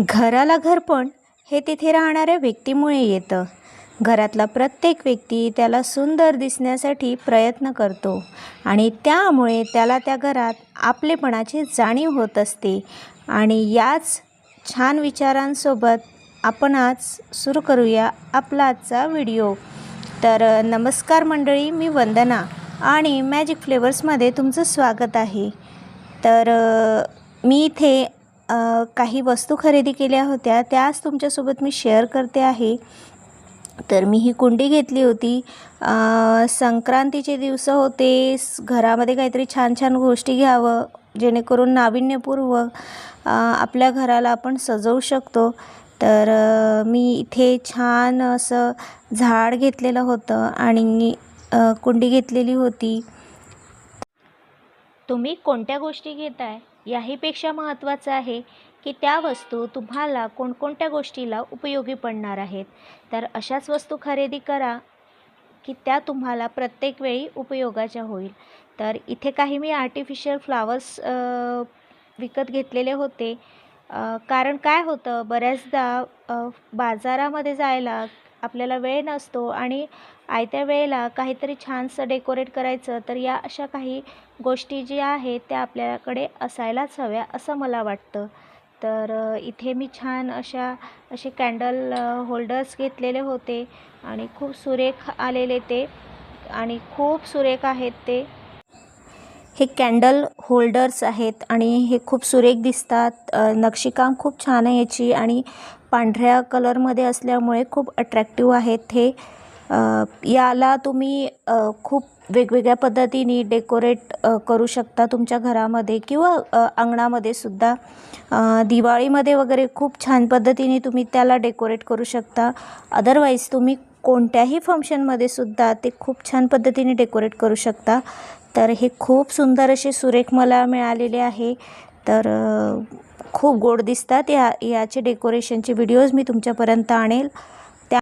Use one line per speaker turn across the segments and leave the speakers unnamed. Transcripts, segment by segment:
घराला घरपण हे तिथे राहणाऱ्या व्यक्तीमुळे येतं. घरातला प्रत्येक व्यक्ती त्याला सुंदर दिसण्यासाठी प्रयत्न करतो आणि त्यामुळे त्याला त्या घरात आपलेपणाची जाणीव होत असते. आणि याच छान विचारांसोबत आपण आज सुरू करूया आपला आजचा व्हिडिओ. तर नमस्कार मंडळी मी वंदना आणि मॅजिक फ्लेवर्समध्ये तुमचं स्वागत आहे. तर मी इथे काही वस्तू खरेदी केल्या होत्या त्याच तुमच्यासोबत मी शेअर करते आहे. तर मी ही कुंडी घेतली होती. संक्रांतीचे दिवस होते. घरामध्ये काहीतरी छान छान गोष्टी घ्यावं जेणेकरून नाविन्यपूर्वक आपल्या घराला आपण सजवू शकतो. तर मी इथे छान असं झाड घेतलेलं होतं आणि कुंडी घेतलेली होती. तुम्ही कोणत्या गोष्टी घेताय? याहीपेक्षा महत्त्वाचं आहे की त्या वस्तू तुम्हाला कोणकोणत्या गोष्टीला उपयोगी पडणार आहेत. तर अशाच वस्तू खरेदी करा की त्या तुम्हाला प्रत्येक वेळी उपयोगाच्या होईल. तर इथे काही मी आर्टिफिशियल फ्लावर्स विकत घेतलेले होते. कारण काय होतं बऱ्याचदा बाजारामध्ये जायला आपल्याला वेळ नसतो आणि आयत्या वेळेला काहीतरी छानसं डेकोरेट करायचं तर या अशा काही गोष्टी ज्या आहेत त्या आपल्याकडे असायलाच हव्या असं मला वाटतं. तर इथे मी छान अशा असे कॅन्डल होल्डर्स घेतलेले होते आणि खूप सुरेख आलेले ते आणि खूप सुरेख आहेत ते. हे कॅन्डल होल्डर्स आहेत आणि हे खूप सुरेख दिसतात. नक्षीकाम खूप छान आहे याची आणि पांढऱ्या कलरमध्ये असल्यामुळे खूप अट्रॅक्टिव्ह आहेत हे. याला तुम्ही खूप वेगवेगळ्या पद्धतीने डेकोरेट करू शकता तुमच्या घरामध्ये किंवा अंगणामध्ये सुद्धा. दिवाळीमध्ये वगैरे खूप छान पद्धतीने तुम्ही त्याला डेकोरेट करू शकता. अदरवाईज तुम्ही कोणत्याही फंक्शनमध्ये सुद्धा ते खूप छान पद्धतीने डेकोरेट करू शकता. तर हे खूप सुंदर असे सुरेख मला मिळालेले आहे. तर खूप गोड दिसतात या याचे डेकोरेशनचे व्हिडिओज मी तुमच्यापर्यंत आणेल. त्या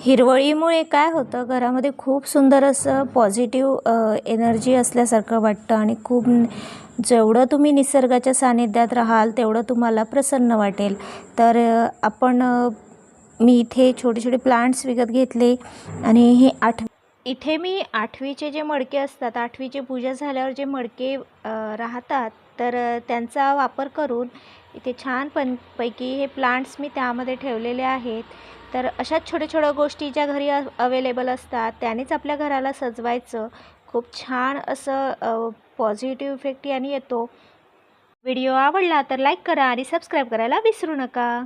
हिरवळीमुळे काय होतं घरामध्ये खूप सुंदर असं पॉझिटिव्ह एनर्जी असल्यासारखं वाटतं आणि खूप जेवढं तुम्ही निसर्गाच्या सानिध्यात राहाल तेवढं तुम्हाला प्रसन्न वाटेल. तर आपण मी इथे छोटे छोटे प्लांट्स विकत घेतले आणि हे आठ इथे मी आठवीचे जे मडके असतात आठवीचे पूजा झाल्यावर जे मडके राहतात तर त्यांचा वापर करून इथे छान पण पैकी हे प्लांट्स मी त्यामध्ये ठेवलेले आहेत. तर अशाच छोट्या छोट्या गोष्टी ज्या घरी अवेलेबल असतात त्यानेच आपल्या घराला सजवायचं. खूप छान असं पॉझिटिव्ह इफेक्ट याने येतो. व्हिडिओ आवडला तर लाईक करा आणि सबस्क्राईब करायला विसरू नका.